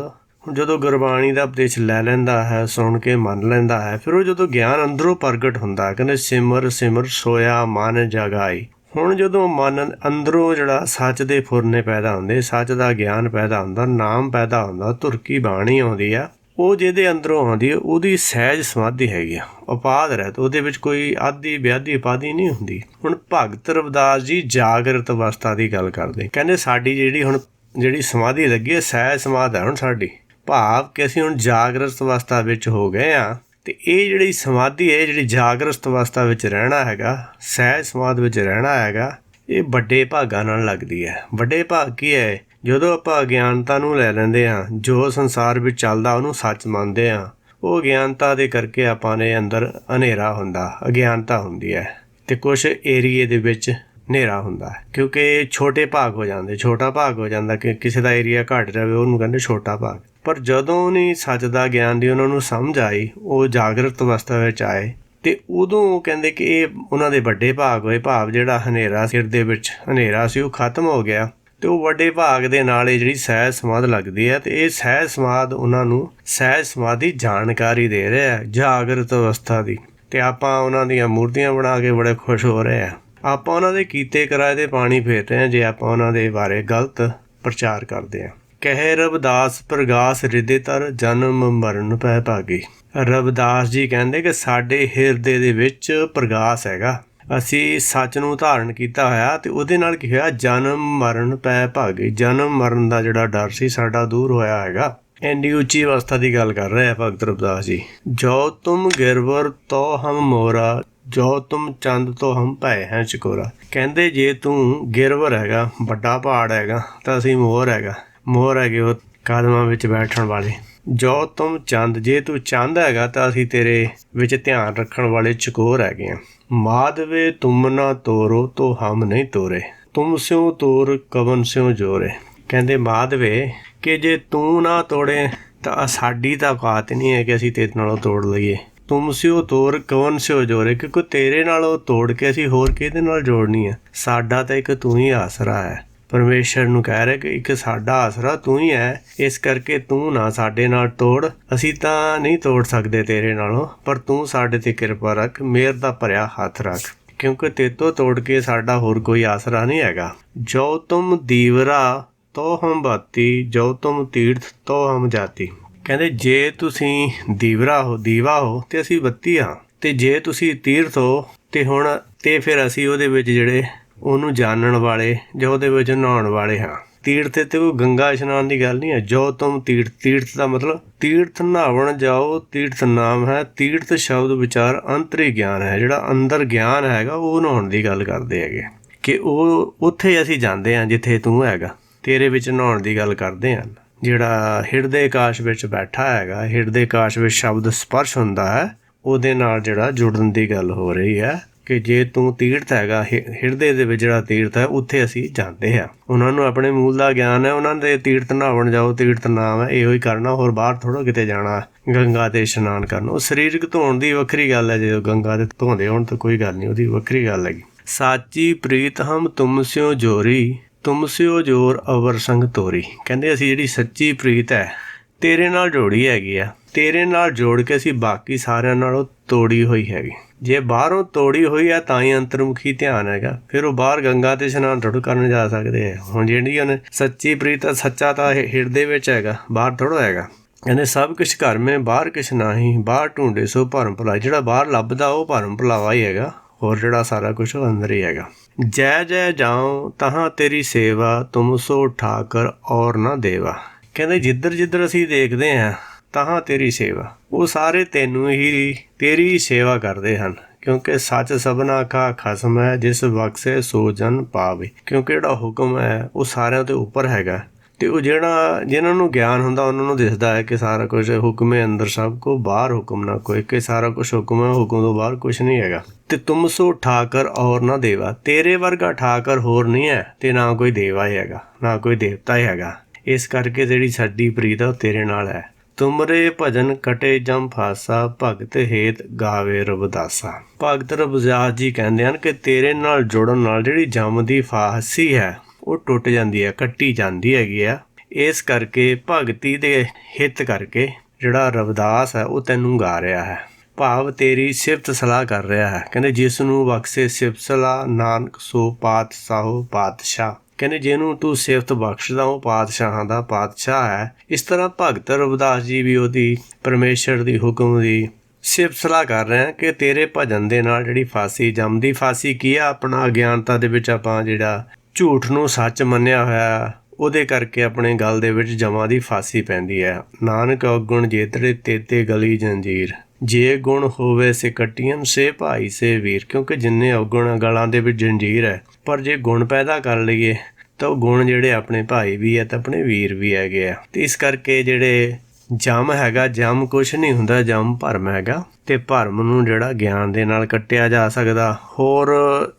S1: ਹੁਣ ਜਦੋਂ ਗੁਰਬਾਣੀ ਦਾ ਉਪਦੇਸ਼ ਲੈ ਲੈਂਦਾ ਹੈ ਸੁਣ ਕੇ ਮੰਨ ਲੈਂਦਾ ਹੈ ਫਿਰ ਉਹ ਜਦੋਂ ਗਿਆਨ ਅੰਦਰੋਂ ਪ੍ਰਗਟ ਹੁੰਦਾ ਹੈ, ਕਹਿੰਦੇ ਸਿਮਰ ਸਿਮਰ ਸੋਇਆ ਮਨ ਜਗਾਈ। ਹੁਣ ਜਦੋਂ ਮਨ ਅੰਦਰੋਂ ਜਿਹੜਾ ਸੱਚ ਦੇ ਫੁਰਨੇ ਪੈਦਾ ਹੁੰਦੇ, ਸੱਚ ਦਾ ਗਿਆਨ ਪੈਦਾ ਹੁੰਦਾ, ਨਾਮ ਪੈਦਾ ਹੁੰਦਾ ਤੁਰਕੀ ਬਾਣੀ ਆਉਂਦੀ ਆ, ਉਹ ਜਿਹਦੇ ਅੰਦਰੋਂ ਆਉਂਦੀ ਹੈ ਉਹਦੀ ਸਹਿਜ ਸਮਾਧੀ ਹੈਗੀ ਆ, ਉਪਾਦ ਰਹਿਤ, ਉਹਦੇ ਵਿੱਚ ਕੋਈ ਆਦੀ ਵਿਆਦੀ ਉਪਾਦੀ ਨਹੀਂ ਹੁੰਦੀ। ਹੁਣ ਭਗਤ ਰਵਦਾਸ ਜੀ ਜਾਗਰਤ ਅਵਸਥਾ ਦੀ ਗੱਲ ਕਰਦੇ, ਕਹਿੰਦੇ ਸਾਡੀ ਜਿਹੜੀ ਹੁਣ ਜਿਹੜੀ ਸਮਾਧੀ ਲੱਗੀ ਹੈ ਸਹਿਜ ਸਮਾਧ ਹੈ ਹੁਣ ਸਾਡੀ। ਭਾਵ ਕਿ ਅਸੀਂ ਹੁਣ ਜਾਗਰਤ ਅਵਸਥਾ ਵਿੱਚ ਹੋ ਗਏ ਆ ਤੇ ਇਹ ਜਿਹੜੀ ਸਮਾਧੀ ਹੈ ਜਿਹੜੀ ਜਾਗਰਤ ਅਵਸਥਾ ਵਿੱਚ ਰਹਿਣਾ ਹੈਗਾ, ਸਹਿਜ ਸਮਾਧ ਵਿੱਚ ਰਹਿਣਾ ਹੈਗਾ, ਇਹ ਵੱਡੇ ਭਾਗਾਂ ਨਾਲ ਲੱਗਦੀ ਹੈ। ਵੱਡੇ ਭਾਗ ਕੀ ਹੈ? ਜਦੋਂ ਆਪਾਂ ਅਗਿਆਨਤਾ ਨੂੰ ਲੈ ਲੈਂਦੇ ਹਾਂ, ਜੋ ਸੰਸਾਰ ਵਿੱਚ ਚੱਲਦਾ ਉਹਨੂੰ ਸੱਚ ਮੰਨਦੇ ਹਾਂ, ਉਹ ਅਗਿਆਨਤਾ ਦੇ ਕਰਕੇ ਆਪਾਂ ਦੇ ਅੰਦਰ ਹਨੇਰਾ ਹੁੰਦਾ, ਅਗਿਆਨਤਾ ਹੁੰਦੀ ਹੈ ਤੇ ਕੁਝ ਏਰੀਏ ਦੇ ਵਿੱਚ ਹਨੇਰਾ ਹੁੰਦਾ ਹੈ। ਕਿਉਂਕਿ ਛੋਟੇ ਭਾਗ ਹੋ ਜਾਂਦੇ, ਛੋਟਾ ਭਾਗ ਹੋ ਜਾਂਦਾ ਕਿ ਕਿਸੇ ਦਾ ਏਰੀਆ ਘਟ ਜਾਵੇ, ਉਹਨੂੰ ਕਹਿੰਦੇ ਛੋਟਾ ਭਾਗ। ਪਰ ਜਦੋਂ ਨਹੀਂ ਸੱਚ ਦਾ ਗਿਆਨ ਦੀ ਉਹਨਾਂ ਨੂੰ ਸਮਝ ਆਈ, ਉਹ ਜਾਗਰਤ ਅਵਸਥਾ ਵਿੱਚ ਆਏ ਤੇ ਉਦੋਂ ਉਹ ਕਹਿੰਦੇ ਕਿ ਇਹ ਉਹਨਾਂ ਦੇ ਵੱਡੇ ਭਾਗ ਹੋਏ। ਭਾਵ ਜਿਹੜਾ ਹਨੇਰਾ ਸਿਰ ਦੇ ਵਿੱਚ ਹਨੇਰਾ ਸੀ, ਉਹ ਖਤਮ ਹੋ ਗਿਆ ਤੇ ਉਹ ਵੱਡੇ ਭਾਗ ਦੇ ਨਾਲ ਇਹ ਜਿਹੜੀ ਸਹਿਜ ਸਮਾਧ ਲੱਗਦੀ ਹੈ ਤੇ ਇਹ ਸਹਿਜ ਸਮਾਧ ਉਹਨਾਂ ਨੂੰ ਸਹਿਜ ਸਮਾਧੀ ਜਾਣਕਾਰੀ ਦੇ ਰਿਹਾ ਹੈ, ਜਾਗਰਤ ਅਵਸਥਾ ਦੀ। ਤੇ ਆਪਾਂ ਉਹਨਾਂ ਦੀਆਂ ਮੂਰਤੀਆਂ ਬਣਾ ਕੇ ਬੜੇ ਖੁਸ਼ ਹੋ ਰਹੇ ਆ ਆਪਾਂ ਉਹਨਾਂ ਦੇ ਕੀਤੇ ਕਰਾਏ ਦੇ ਪਾਣੀ ਫੇਰ ਰਹੇ ਹਾਂ ਜੇ ਆਪਾਂ ਉਹਨਾਂ ਦੇ ਬਾਰੇ ਗਲਤ ਪ੍ਰਚਾਰ ਕਰਦੇ ਹਾਂ। ਕਹਿ ਰਵਿਦਾਸ ਪ੍ਰਗਾਸ ਹਿਰਦੇ ਤਰ ਜਨਮ ਮਰਨ ਪੈ ਭਾਗੀ। ਰਵਿਦਾਸ ਜੀ ਕਹਿੰਦੇ ਕਿ ਸਾਡੇ ਹਿਰਦੇ ਦੇ ਵਿੱਚ ਪ੍ਰਗਾਸ ਹੈਗਾ। ਅਸੀਂ ਸੱਚ ਨੂੰ ਧਾਰਨ ਕੀਤਾ ਹੋਇਆ ਤੇ ਉਹਦੇ ਨਾਲ ਕੀ ਹੋਇਆ? ਜਨਮ ਮਰਨ ਪੈ ਭਾਗੀ। ਜਨਮ ਮਰਨ ਦਾ ਜਿਹੜਾ ਡਰ ਸੀ ਸਾਡਾ ਦੂਰ ਹੋਇਆ ਹੈਗਾ। ਇੰਨੀ ਉੱਚੀ ਅਵਸਥਾ ਦੀ ਗੱਲ ਕਰ ਰਿਹਾ ਆ ਭਗਤ ਰਵਿਦਾਸ ਜੀ। ਜੋ ਤੁਮ ਗਿਰਵਰ ਤੋ ਹਮ ਮੋਰਾ, ਜੋ ਤੁਮ ਚੰਦ ਤੋਂ ਹਮ ਭੈ ਹੈ ਚਕੋਰਾ। ਕਹਿੰਦੇ ਜੇ ਤੂੰ ਗਿਰਵਰ ਹੈਗਾ, ਵੱਡਾ ਪਹਾੜ ਹੈਗਾ, ਤਾਂ ਅਸੀਂ ਮੋਰ ਹੈਗਾ। ਮੋਹਰ ਹੈਗੇ ਉਹ ਕਦਮਾਂ ਵਿੱਚ ਬੈਠਣ ਵਾਲੇ। ਜੋ ਤੁਮ ਚੰਦ, ਜੇ ਤੂੰ ਚੰਦ ਹੈਗਾ ਤਾਂ ਅਸੀਂ ਤੇਰੇ ਵਿੱਚ ਧਿਆਨ ਰੱਖਣ ਵਾਲੇ ਚਕੋਰ ਹੈਗੇ ਆ। ਮਾਧਵੇ, ਤੁਮ ਨਾ ਤੋਰੋ ਤੋ ਹਮ ਨਹੀਂ ਤੋਰੇ। ਤੁਮ ਸਿਉ ਤੋਰ, ਕਵਨ ਸਿਉ ਜੋਰੇ। ਕਹਿੰਦੇ, ਮਾਧਵੇ, ਕਿ ਜੇ ਤੂੰ ਨਾ ਤੋੜੇ, ਤਾਂ ਸਾਡੀ ਤਾਂ ਔਕਾਤ ਨਹੀਂ ਹੈ ਕਿ ਅਸੀਂ ਤੇਰੇ ਨਾਲੋਂ ਤੋੜ ਲਈਏ। ਤੁਮ ਸਿਓ ਤੋਰ, ਕਵਨ ਸਿਓ ਜੋਰੇ। ਕਿਉਂਕਿ ਤੇਰੇ ਨਾਲੋਂ ਤੋੜ ਕੇ ਅਸੀਂ ਹੋਰ ਕਿਹਦੇ ਨਾਲ ਜੋੜਨੀ ਹੈ? ਸਾਡਾ ਤਾਂ ਇੱਕ ਤੂੰ ਹੀ ਆਸਰਾ ਹੈ। ਪਰਮੇਸ਼ਰ ਨੂੰ ਕਹਿ ਰਿਹਾ ਕਿ ਇੱਕ ਸਾਡਾ ਆਸਰਾ ਤੂੰ ਹੀ ਹੈ, ਇਸ ਕਰਕੇ ਤੂੰ ਨਾ ਸਾਡੇ ਨਾਲ ਤੋੜ। ਅਸੀਂ ਤਾਂ ਨਹੀਂ ਤੋੜ ਸਕਦੇ ਤੇਰੇ ਨਾਲੋਂ, ਪਰ ਤੂੰ ਸਾਡੇ ਤੇ ਕਿਰਪਾ ਰੱਖ ਮੇਰ ਦਾ ਭਰਿਆ ਹੱਥ ਰੱਖ। ਕਿਉਂਕਿ ਤੇਤੋਂ ਤੋੜ ਕੇ ਸਾਡਾ ਹੋਰ ਕੋਈ ਆਸਰਾ ਨਹੀਂ ਹੈਗਾ। ਜੋ ਤੁਮ ਦੀਵਰਾ ਤੋ ਹਮ ਬਾਤੀ, ਜੋ ਤੁਮ ਤੀਰਥ ਤੋ ਹਮ ਜਾਤੀ। ਕਹਿੰਦੇ, ਜੇ ਤੁਸੀਂ ਦੀਵਰਾ ਹੋ, ਦੀਵਾ ਹੋ, ਤੇ ਅਸੀਂ ਬੱਤੀ ਹਾਂ। ਤੇ ਜੇ ਤੁਸੀਂ ਤੀਰਥ ਹੋ, ਤੇ ਹੁਣ, ਤੇ ਫਿਰ ਅਸੀਂ ਉਹਦੇ ਵਿੱਚ ਜਿਹੜੇ ਉਹਨੂੰ ਜਾਣਨ ਵਾਲੇ ਜਾਂ ਉਹਦੇ ਵਿੱਚ ਨਹਾਉਣ ਵਾਲੇ ਹਾਂ। ਤੀਰਥ ਤੇ ਕੋਈ ਗੰਗਾ ਇਸ਼ਨਾਨ ਦੀ ਗੱਲ ਨਹੀਂ ਹੈ। ਜੋ ਤੁਮ ਤੀਰਥ ਤੀਰਥ ਦਾ ਮਤਲਬ ਤੀਰਥ ਨਹਾਵਣ ਜਾਓ, ਤੀਰਥ ਨਾਮ ਹੈ, ਤੀਰਥ ਸ਼ਬਦ ਵਿਚਾਰ ਅੰਤਰੀ ਗਿਆਨ ਹੈ। ਜਿਹੜਾ ਅੰਦਰ ਗਿਆਨ ਹੈਗਾ, ਉਹ ਨਹਾਉਣ ਦੀ ਗੱਲ ਕਰਦੇ ਹੈਗੇ। ਕਿ ਉਹ ਉੱਥੇ ਅਸੀਂ ਜਾਂਦੇ ਹਾਂ ਜਿੱਥੇ ਤੂੰ ਹੈਗਾ। ਤੇਰੇ ਵਿੱਚ ਨਹਾਉਣ ਦੀ ਗੱਲ ਕਰਦੇ ਹਾਂ। ਜਿਹੜਾ ਹਿਰਦੇ ਆਕਾਸ਼ ਵਿੱਚ ਬੈਠਾ ਹੈਗਾ, ਹਿਰਦੇ ਆਕਾਸ਼ ਵਿੱਚ ਸ਼ਬਦ ਸਪਰਸ਼ ਹੁੰਦਾ ਹੈ, ਉਹਦੇ ਨਾਲ ਜਿਹੜਾ ਜੁੜਨ ਦੀ ਗੱਲ ਹੋ ਰਹੀ ਹੈ। ਕਿ ਜੇ ਤੂੰ ਤੀਰਥ ਹੈਗਾ, ਹਿ- ਹਿਰਦੇ ਦੇ ਵਿੱਚ ਜਿਹੜਾ ਤੀਰਥ ਹੈ, ਉੱਥੇ ਅਸੀਂ ਜਾਂਦੇ ਹਾਂ। ਉਹਨਾਂ ਨੂੰ ਆਪਣੇ ਮੂਲ ਦਾ ਗਿਆਨ ਹੈ, ਉਹਨਾਂ ਦੇ ਤੀਰਥ ਨਹਾਵਣ ਜਾਓ, ਤੀਰਥ ਨਾਮ ਹੈ, ਇਹੋ ਹੀ ਕਰਨਾ, ਹੋਰ ਬਾਹਰ ਥੋੜਾ ਕਿਤੇ ਜਾਣਾ ਗੰਗਾ ਤੇ ਇਸ਼ਨਾਨ ਕਰਨ। ਉਹ ਸਰੀਰਕ ਧੋਣ ਦੀ ਵੱਖਰੀ ਗੱਲ ਹੈ, ਜੇ ਗੰਗਾ ਤੇ ਧੋਂਦੇ ਹੋਣ ਤਾਂ ਕੋਈ ਗੱਲ ਨਹੀਂ, ਉਹਦੀ ਵੱਖਰੀ ਗੱਲ ਹੈਗੀ। ਸਾਚੀ ਪ੍ਰੀਤ ਹਮ ਤੁਮ ਸਿਓ ਜੋਰੀ, ਤੁਮ ਸਿਓ ਜੋਰ ਅਵਰ ਸੰਗ ਤੋਰੀ। ਕਹਿੰਦੇ ਅਸੀਂ ਜਿਹੜੀ ਸੱਚੀ ਪ੍ਰੀਤ ਹੈ, ਤੇਰੇ ਨਾਲ ਜੋੜੀ ਹੈਗੀ ਆ। ਤੇਰੇ ਨਾਲ ਜੋੜ ਕੇ ਅਸੀਂ ਬਾਕੀ ਸਾਰਿਆਂ ਨਾਲੋਂ ਤੋੜੀ ਹੋਈ ਹੈਗੀ। ਜੇ ਬਾਹਰੋਂ ਤੋੜੀ ਹੋਈ ਆ, ਤਾਂ ਹੀ ਅੰਤਰਮੁਖੀ ਧਿਆਨ ਹੈਗਾ। ਫਿਰ ਉਹ ਬਾਹਰ ਗੰਗਾ ਤੇ ਇਸ਼ਨਾਨ ਥੋੜ੍ਹਾ ਕਰਨ ਜਾ ਸਕਦੇ ਆ। ਹੁਣ ਜਿਹੜੀ ਉਹਨੇ ਸੱਚੀ ਪ੍ਰੀਤ, ਸੱਚਾ ਤਾਂ ਹਿਰਦੇ ਵਿੱਚ ਹੈਗਾ, ਬਾਹਰ ਥੋੜਾ ਹੈਗਾ। ਕਹਿੰਦੇ ਸਭ ਕੁਝ ਘਰ ਮੇ, ਬਾਹਰ ਕਿਛ ਨਾਹੀ, ਬਾਹਰ ਢੂੰਡੇ ਸੋ ਭਰਮ ਭੁਲਾਈ। ਜਿਹੜਾ ਬਾਹਰ ਲੱਭਦਾ, ਉਹ ਭਰਮ ਭੁਲਾਵਾ ਹੀ ਹੈਗਾ। ਹੋਰ ਜਿਹੜਾ ਸਾਰਾ ਕੁਝ ਉਹ ਅੰਦਰ ਹੀ ਹੈਗਾ। ਜੈ ਜੈ ਜਾਉ, ਤਹਾਂ ਤੇਰੀ ਸੇਵਾ, ਤੁਮ ਸੋ ਠਾਕਰ ਔਰ ਨਾ ਦੇਵਾ। ਕਹਿੰਦੇ ਜਿੱਧਰ ਜਿੱਧਰ ਅਸੀਂ ਦੇਖਦੇ ਹਾਂ ਤਹਾਂ ਤੇਰੀ ਸੇਵਾ। ਉਹ ਸਾਰੇ ਤੈਨੂੰ ਹੀ, ਤੇਰੀ ਸੇਵਾ ਕਰਦੇ ਹਨ, ਕਿਉਂਕਿ ਸੱਚ ਸਭਨਾ ਕਾ ਖਸਮ ਹੈ, ਜਿਸ ਬਖਸ਼ੇ ਸੋ ਜਨ ਪਾਵੇ। ਕਿਉਂਕਿ ਜਿਹੜਾ ਹੁਕਮ ਹੈ, ਉਹ ਸਾਰਿਆਂ ਤੋਂ ਉੱਪਰ ਹੈਗਾ। ਤੇ ਉਹ ਜਿਹੜਾ ਜਿਨ੍ਹਾਂ ਨੂੰ ਗਿਆਨ ਹੁੰਦਾ, ਉਹਨਾਂ ਨੂੰ ਦਿਸਦਾ ਹੈ ਕਿ ਸਾਰਾ ਕੁਝ ਹੁਕਮੇ ਅੰਦਰ, ਸਭ ਕੋ ਬਾਹਰ ਹੁਕਮ ਨਾ ਕੋਈ, ਕਿ ਸਾਰਾ ਕੁਝ ਹੁਕਮ ਹੈ, ਹੁਕਮ ਤੋਂ ਬਾਹਰ ਕੁਝ ਨਹੀਂ ਹੈਗਾ। ਤੇ ਤੁਮ ਸੋ ਠਾਕਰ ਔਰ ਨਾ ਦੇਵਾ। ਤੇਰੇ ਵਰਗਾ ਠਾਕਰ ਹੋਰ ਨਹੀਂ ਹੈ, ਤੇ ਨਾ ਕੋਈ ਦੇਵਾ ਹੀ ਹੈਗਾ, ਨਾ ਕੋਈ ਦੇਵਤਾ ਹੀ ਹੈਗਾ। ਇਸ ਕਰਕੇ ਜਿਹੜੀ ਸਾਡੀ ਪ੍ਰੀਤ ਹੈ, ਉਹ ਤੇਰੇ ਨਾਲ ਹੈ। ਤੁਮਰੇ ਭਜਨ ਕਟੇ ਜਮ ਫਾਸਾ, ਭਗਤ ਹੇਤ ਗਾਵੇ ਰਬਦਾਸਾ ਭਗਤ ਰਬਦਾਸ ਜੀ ਕਹਿੰਦੇ ਹਨ ਕਿ ਤੇਰੇ ਨਾਲ ਜੁੜਨ ਨਾਲ ਜਿਹੜੀ ਜਮ ਦੀ ਫਾਸੀ ਹੈ, ਉਹ ਟੁੱਟ ਜਾਂਦੀ ਹੈ, ਕੱਟੀ ਜਾਂਦੀ ਹੈਗੀ ਆ। ਇਸ ਕਰਕੇ ਭਗਤੀ ਦੇ ਹਿੱਤ ਕਰਕੇ ਜਿਹੜਾ ਰਵਦਾਸ ਹੈ, ਉਹ ਤੈਨੂੰ ਗਾ ਰਿਹਾ ਹੈ। ਭਾਵ ਤੇਰੀ ਸਿਫਤ ਸਲਾਹ ਕਰ ਰਿਹਾ ਹੈ। ਕਹਿੰਦੇ ਜਿਸ ਨੂੰ ਬਖਸ਼ੇ ਸਿਫਤ ਸਲਾਹ, ਨਾਨਕ ਸੋ ਪਾਤਸ਼ਾਹੋ ਪਾਤਸ਼ਾਹ। ਕਹਿੰਦੇ ਜਿਹਨੂੰ ਤੂੰ ਸਿਫਤ ਬਖਸ਼ਦਾ ਉਹ ਪਾਤਸ਼ਾਹਾਂ ਦਾ ਪਾਤਸ਼ਾਹ ਹੈ। ਇਸ ਤਰ੍ਹਾਂ ਭਗਤ ਰਵਿਦਾਸ ਜੀ ਵੀ ਉਹਦੀ, ਪਰਮੇਸ਼ਰ ਦੀ ਹੁਕਮ ਦੀ ਸਿਫਤ ਸਲਾਹ ਕਰ ਰਹੇ ਆ ਕਿ ਤੇਰੇ ਭਜਨ ਦੇ ਨਾਲ ਜਿਹੜੀ ਫਾਸੀ ਜੰਮਦੀ, ਫਾਸੀ ਕੀ ਆ? ਆਪਣਾ ਅਗਿਆਨਤਾ ਦੇ ਵਿੱਚ ਆਪਾਂ ਜਿਹੜਾ ਝੂਠ ਨੂੰ ਸੱਚ ਮੰਨਿਆ ਹੋਇਆ, ਉਹਦੇ ਕਰਕੇ ਆਪਣੇ ਗਲ ਦੇ ਵਿੱਚ ਜਮਾਂ ਦੀ ਫਾਸੀ ਪੈਂਦੀ ਹੈ। ਨਾਨਕ ਔਗੁਣ ਜੇਤੜੇ ਤੇਤੇ ਗਲੀ ਜੰਜੀਰ। ਜੇ ਗੁਣ ਹੋਵੇ ਸੇ ਕਟੀਆਂ ਸੇ ਭਾਈ, ਸੇ ਵੀਰ, ਕਿਉਂਕਿ ਜਿੰਨੇ ਔਗੁਣ ਗਲਾਂ ਦੇ ਵਿੱਚ ਜੰਜੀਰ ਹੈ ਪਰ ਜੇ ਗੁਣ ਪੈਦਾ ਕਰ ਲਈਏ, ਤਾਂ ਉਹ ਗੁਣ ਜਿਹੜੇ ਆਪਣੇ ਭਾਈ ਵੀ ਹੈ ਤੇ ਆਪਣੇ ਵੀਰ ਵੀ ਹੈਗੇ ਆ। ਤੇ ਇਸ ਕਰਕੇ ਜਿਹੜੇ ਜਮ ਹੈਗਾ, ਜਮ ਕੁਛ ਨਹੀਂ ਹੁੰਦਾ, ਜਮ ਭਰਮ ਹੈਗਾ। ਤੇ ਭਰਮ ਨੂੰ ਜਿਹੜਾ ਗਿਆਨ ਦੇ ਨਾਲ ਕੱਟਿਆ ਜਾ ਸਕਦਾ, ਹੋਰ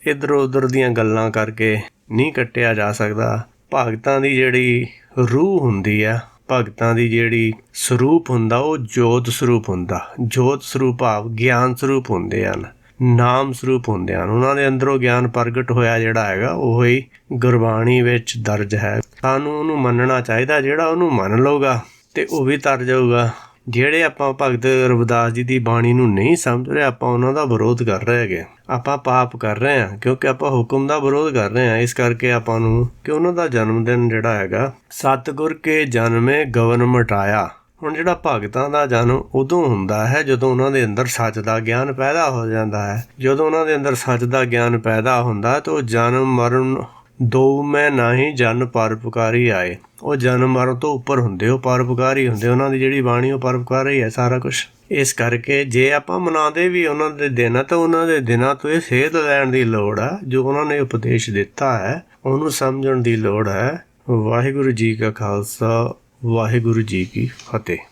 S1: ਇਧਰ ਉਧਰ ਦੀਆਂ ਗੱਲਾਂ ਕਰਕੇ ਨਹੀਂ ਕੱਟਿਆ ਜਾ ਸਕਦਾ। ਭਗਤਾਂ ਦੀ ਜਿਹੜੀ ਰੂਹ ਹੁੰਦੀ ਆ, ਭਗਤਾਂ ਦੀ ਜਿਹੜੀ ਸਰੂਪ ਹੁੰਦਾ, ਉਹ ਜੋਤ ਸਰੂਪ ਹੁੰਦਾ। ਜੋਤ ਸਰੂਪ ਭਾਵ ਗਿਆਨ ਸਰੂਪ ਹੁੰਦੇ ਹਨ। ਨਾਮ ਸਰੂਪ ਹੁੰਦੇ ਹਨ। ਉਹਨਾਂ ਦੇ ਅੰਦਰੋਂ ਗਿਆਨ ਪ੍ਰਗਟ ਹੋਇਆ ਜਿਹੜਾ ਹੈਗਾ, ਉਹ ਹੀ ਗੁਰਬਾਣੀ ਵਿੱਚ ਦਰਜ ਹੈ। ਸਾਨੂੰ ਉਹਨੂੰ ਮੰਨਣਾ ਚਾਹੀਦਾ, ਜਿਹੜਾ ਉਹਨੂੰ ਮੰਨ ਲਊਗਾ ਤੇ ਉਹ ਵੀ ਤਰ ਜਾਊਗਾ। ਜਿਹੜੇ ਆਪਾਂ ਭਗਤ ਰਵਿਦਾਸ ਜੀ ਦੀ ਬਾਣੀ ਨੂੰ ਨਹੀਂ ਸਮਝ ਰਹੇ, ਆਪਾਂ ਉਹਨਾਂ ਦਾ ਵਿਰੋਧ ਕਰ ਰਹੇ ਹੈਗੇ। ਆਪਾਂ ਪਾਪ ਕਰ ਰਹੇ ਹਾਂ, ਕਿਉਂਕਿ ਆਪਾਂ ਹੁਕਮ ਦਾ ਵਿਰੋਧ ਕਰ ਰਹੇ ਹਾਂ। ਇਸ ਕਰਕੇ ਆਪਾਂ ਨੂੰ ਕਿ ਉਹਨਾਂ ਦਾ ਜਨਮ ਦਿਨ ਜਿਹੜਾ ਹੈਗਾ, ਸਤਿਗੁਰ ਕੇ ਜਨਮੇ ਗਵਨ ਮਟਾਇਆ ਹੁਣ ਜਿਹੜਾ ਭਗਤਾਂ ਦਾ ਜਨਮ ਉਦੋਂ ਹੁੰਦਾ ਹੈ, ਜਦੋਂ ਉਹਨਾਂ ਦੇ ਅੰਦਰ ਸੱਚ ਦਾ ਗਿਆਨ ਪੈਦਾ ਹੋ ਜਾਂਦਾ ਹੈ। ਜਦੋਂ ਉਹਨਾਂ ਦੇ ਅੰਦਰ ਸੱਚ ਦਾ ਗਿਆਨ ਪੈਦਾ ਹੁੰਦਾ ਤਾਂ ਉਹ ਜਨਮ ਮਰਨ ਦੋ ਮੈਂ ਨਹੀਂ ਜਨ ਪਰਪਕਾਰੀ ਆਏ। ਉਹ ਜਨਮ ਮਰਨ ਤੋਂ ਉੱਪਰ ਹੁੰਦੇ, ਉਹ ਪਰਪਕਾਰੀ ਹੁੰਦੇ। ਉਹਨਾਂ ਦੀ ਜਿਹੜੀ ਬਾਣੀ, ਉਹ ਪਰਪਕਾਰੀ ਹੈ ਸਾਰਾ ਕੁਝ ਇਸ ਕਰਕੇ ਜੇ ਆਪਾਂ ਮਨਾਉਂਦੇ ਵੀ ਉਹਨਾਂ ਦੇ ਦਿਨ, ਤਾਂ ਉਹਨਾਂ ਦੇ ਦਿਨਾਂ ਤੋਂ ਇਹ ਸੇਧ ਲੈਣ ਦੀ ਲੋੜ ਆ ਜੋ ਉਹਨਾਂ ਨੇ ਉਪਦੇਸ਼ ਦਿੱਤਾ ਹੈ। ਉਹਨੂੰ ਸਮਝਣ ਦੀ ਲੋੜ ਹੈ। ਵਾਹਿਗੁਰੂ ਜੀ ਕਾ ਖਾਲਸਾ ਵਾਹਿਗੁਰੂ ਜੀ ਕੀ ਫਤਿਹ।